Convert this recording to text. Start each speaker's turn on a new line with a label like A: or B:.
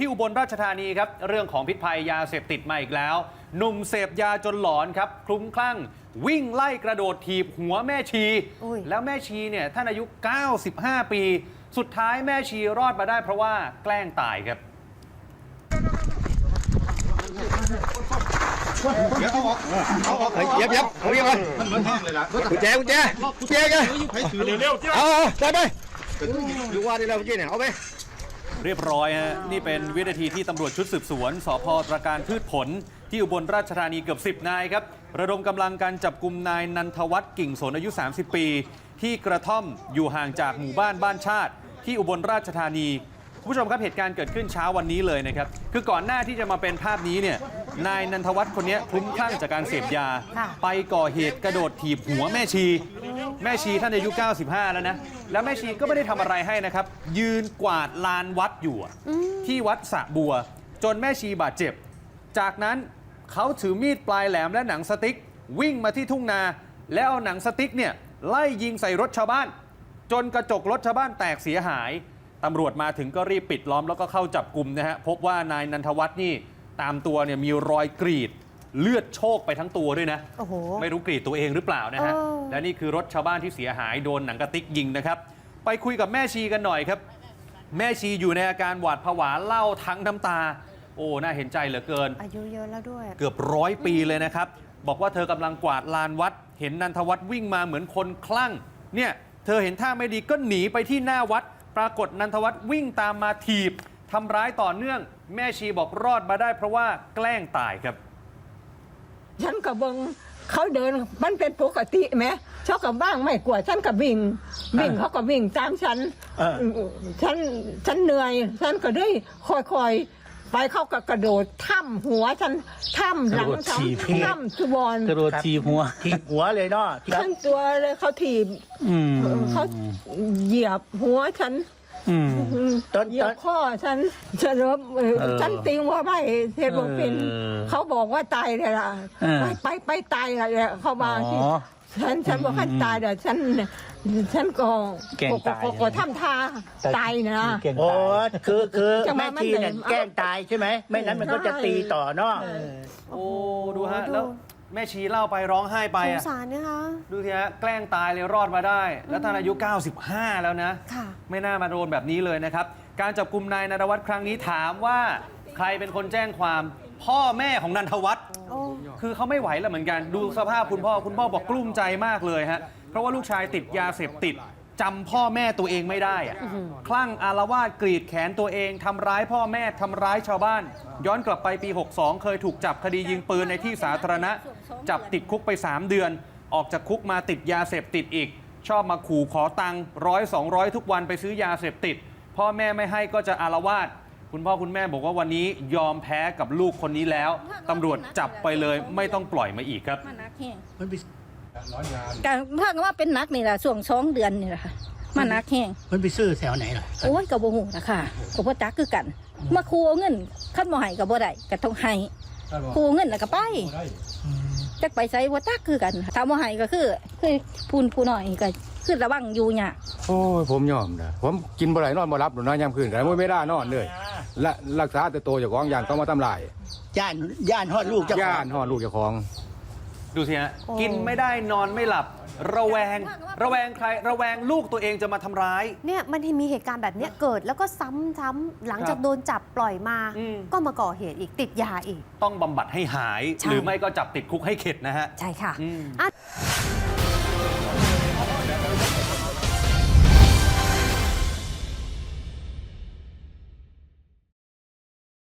A: ที่อุบลราชธานีครับ เรื่องของพิษภัยยาเสพติดมาอีกแล้ว หนุ่มเสพยาจนหลอนครับ คลุ้มคลั่ง วิ่งไล่กระโดดถีบหัวแม่ชี
B: อุ้ย
A: แล้วแม่ชีเนี่ยท่านอายุ 95 ปี สุดท้ายแม่ชีรอดมาได้เพราะว่าแกล้งตายครับ
C: เดี๋ยวเอาออกเอาออก
D: เฮ้ยเย็บเย็บเอาเย็บไป
C: มันมันแห้งเลยล่ะ
D: กุญแจกุญแจกุญแจกัน
C: ให้ถือเร็ว
D: เอาเอาได้ไปอยู่ว่าได้แล้วเมื่อกี้เนี่ยเอาไป
A: เรียบร้อยฮะนี่เป็นวินาทีที่ตำรวจชุดสืบสวนสพตรการพืชผล ที่อุบลราชธานีเกือบ 10 นายครับ ระดมกำลังการจับกลุ่มนายนันทวัฒน์กิ่งสนอายุ 30 ปี ที่กระท่อมอยู่ห่างจากหมู่บ้านบ้านชาติ ที่อุบลราชธานีคุณผู้ชมครับเหตุการณ์เกิดขึ้นเช้าวันนี้เลยนะครับ คือก่อนหน้าที่จะมาเป็นภาพนี้เนี่ยนายนันทวัฒน์คนนี้คลุ้มคลั่งจากการเสพยา
B: ค่ะ
A: ไปก่อเหตุกระโดดถีบหัวแม่ชี แม่ชีท่านอายุ 95 แล้วนะ แล้วแม่ชีก็ไม่ได้ทำอะไรให้นะครับ ยืนกวาดลานวัดอยู่อะที่วัดสระบัว จนแม่ชีบาดเจ็บ จากนั้นเขาถือมีดปลายแหลมและหนังสติ๊ก วิ่งมาที่ทุ่งนา แล้วเอาหนังสติ๊กเนี่ยไล่ยิงใส่รถชาวบ้าน จนกระจกรถชาวบ้านแตกเสียหายตำรวจมาถึงก็รีบปิดล้อมแล้วก็เข้าจับกลุ่มนะฮะพบว่านายนันทวัฒน์นี่ตามตัวเนี่ยมีรอยกรีด เลือดโชกไปทั้งตัวด้วยนะ
B: โอ้โห
A: ไม่รู้กรีดตัวเองหรือเปล่านะฮะ
B: เออ
A: และนี่คือรถชาวบ้านที่เสียหายโดนหนังกระติกยิงนะครับ ไปคุยกับแม่ชีกันหน่อยครับ แม่ชีอยู่ในอาการหวาดผวาเล่าทั้งน้ำตา โอ้ น่าเห็นใจเหลือเกิน
B: อายุเยอะแล้วด้วย
A: เกือบร้อยปีเลยนะครับ บอกว่าเธอกำลังกวาดลานวัด เห็นนันทวัฒน์วิ่งมาเหมือนคนคลั่ง เนี่ย เธอเห็นท่าไม่ดีก็หนีไปที่หน้าวัด ปรากฏนันทวัฒน์วิ่งตามมาถีบทำร้ายต่อเนื่อง แม่ชีบอกรอดมาได้เพราะว่าแกล้งตายครับ
E: ฉันก็เบิงเขาเดินมันเป็นปกติไหมเขาก็บ้างไม่กลัวฉันก็วิ่งวิ่งเขาก็วิ่งตามฉันฉันฉันเหนื่อย ฉันก็ได้ค่อยๆไปเขาก็กระโดดถ้ำหัวฉันถ้ำหลัง
F: กระโดดถีบ
E: ฉันถ้ำสุวรรณ
F: กระโดดทีบหัว
C: ทีบหัวเลยเนาะ
E: ฉันตัวเลยเขาถีบ
F: อืม
E: เขาเหยียบหัวฉัน
F: อืม
C: ตอน
E: เหยี
C: ต
E: ย
C: อบน
E: ข้อฉันฉันเริ่มเอ่อ
F: เออ
E: ฉันติงว่าไม่เทปเป็น
F: เออ
E: เขาบอกว่าตายเลยล่ะ
F: เออ
E: ไปไปไปตายเลยเขามาที่
F: อ๋อ
E: ฉันฉันบอกให้ตายเดี๋ยวฉันฉันก็
F: แกล้งตาย
E: ก็ก็ทำท่าตายนะ
F: เก่ง
C: โอ้
F: ตาย
C: คือคือ
E: จะมา
C: แม่ชีเนี่ย
E: มันเหนื่อย
C: แกล้งตายใช่ไหม ไม่นั้นมันก็จะตีต่อเนาะ
A: โอ้ ดูฮะ
B: ดู
A: แล้ว แม่ชีเล่าไปร้องไห้ไป
B: สง
A: อะ
B: สารนะคะ
A: ดูทีฮะแกล้งตายเลยรอดมาได้ แล้วท่านอายุ 95 แล้วนะ
B: ค่ะ
A: ไม่น่ามาโดนแบบนี้เลยนะครับ การจับกลุ่มนายนรวัตรครั้งนี้ถามว่าใครเป็นคนแจ้งความพ่อแม่ของนันทวัฒน์
B: โอ้
A: คือเขาไม่ไหวแล้วเหมือนกัน ดูสภาพคุณพ่อ คุณพ่อบอกกลุ้มใจมากเลยฮะ เพราะว่าลูกชายติดยาเสพติด จำพ่อแม่ตัวเองไม่ได้อะคลั่งอารวาสกรีดแขนตัวเองทำร้ายพ่อแม่ทำร้ายชาวบ้าน ย้อนกลับไปปี 62 เคยถูกจับคดียิงปืนในที่สาธารณะ จับติดคุกไป 3 เดือน ออกจากคุกมาติดยาเสพติดอีก ชอบมาขู่ขอตังค์ร้อยสองร้อยทุกวันไปซื้อยาเสพติด พ่อแม่ไม่ให้ก็จะอารวาสคุณพ่อคุณแม่บอกว่าวันนี้ยอมแพ้กับลูกคนนี้แล้วตำรวจจับไปเลยไม่ต้องปล่อยมาอีกครับ
G: มานักแห้ง
C: มันไป
G: การเพิ่งว่าเป็นนักนี่แหละช่วงสองเดือนนี่แหละค่ะมานักแห้ง
C: มันไปซื้อแถวไหนล่ะ
G: โอ้ยกับโบหูนะค่ะกับพ่จักคือกัน มาคูเอาเงินขั้นบ่ให้กับบ่ได้ก็ต้องให้คูเอาเงินแล้วก็ไปจักไปใช้บ่จักคือกันถ้าบ่ให้ก็คือคือพูนผู้น้อยก็คือระวังอยู่เนี่ย
D: โอ้ยผมยอมนะผมกินบ่ได้นอนบ่รับหนูนอนยามคืนกันไม่ได้นอนเลยและรักษาแต่ตัวเจ้าของอย่างต้องมาทำลาย
C: ย่านย่านฮอดลูกเจ้าข
D: ย่า
C: อง
D: นห่อลูกเจ้าของ
A: ดูสิฮะ
B: โอ้
A: กินไม่ได้นอนไม่หลับ ระแวง ระแวงใคร ระแวงลูกตัวเองจะมาทำร้าย
B: เนี่ยมันมีเหตุการณ์แบบเนี้ยเกิดแล้วก็ซ้ำๆหลังจากโดนจับปล่อยมา
A: อืม
B: ก็มาก่อเหตุอีกติดยาอีก
A: ต้องบำบัดให้หาย
B: ใช่
A: หรือไม่ก็จับติดคุกให้เข็ดนะฮะ
B: ใช่ค่ะ
A: อืม
B: อะ